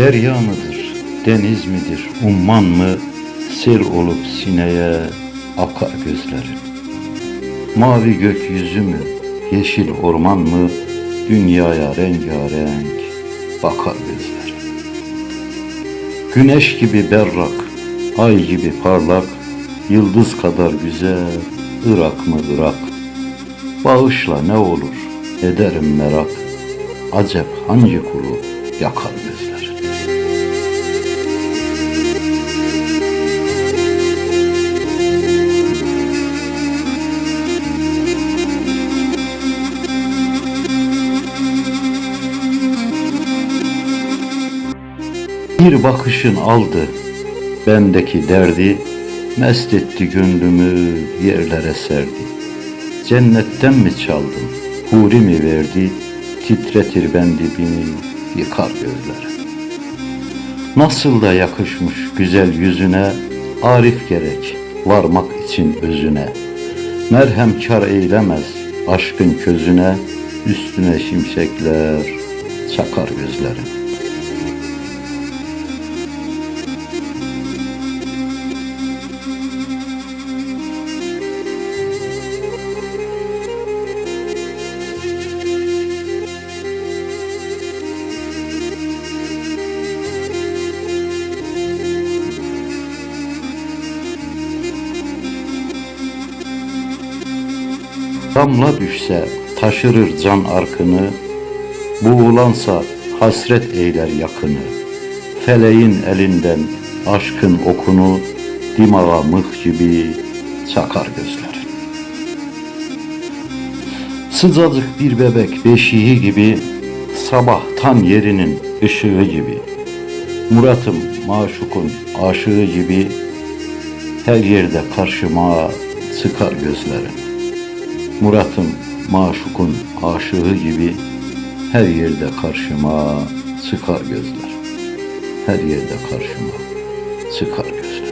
Derya mıdır, deniz midir, umman mı, sel olup sineye akar gözlerin. Mavi gökyüzü mü, yeşil orman mı, dünyaya rengarenk bakar gözlerin. Güneş gibi berrak, ay gibi parlak, yıldız kadar güzel, Irak mı Irak? Bağışla ne olur, ederim merak, acep hangi kulu yakar gözlerin. Bir bakışın aldı bendeki derdi, mest etti gönlümü yerlere serdi. Cennetten mi çaldın, huri mi verdi, titretir bendibini, yıkar gözleri. Nasıl da yakışmış güzel yüzüne, arif gerek varmak için özüne. Merhem kar eylemez aşkın közüne, üstüne şimşekler çakar gözlerin. Damla düşse taşırır can arkını, Buğulansa hasret eyler yakını. Feleğin elinden aşkın okunu, Dimağa mıh gibi çakar gözlerin. Sıcacık bir bebek beşiği gibi, Sabahtan yerinin ışığı gibi, Murat'ım maşukun aşığı gibi, Her yerde karşıma çıkar gözlerin. Murat'ım maşukun aşığı gibi her yerde karşıma çıkar gözler. Her yerde karşıma çıkar gözler.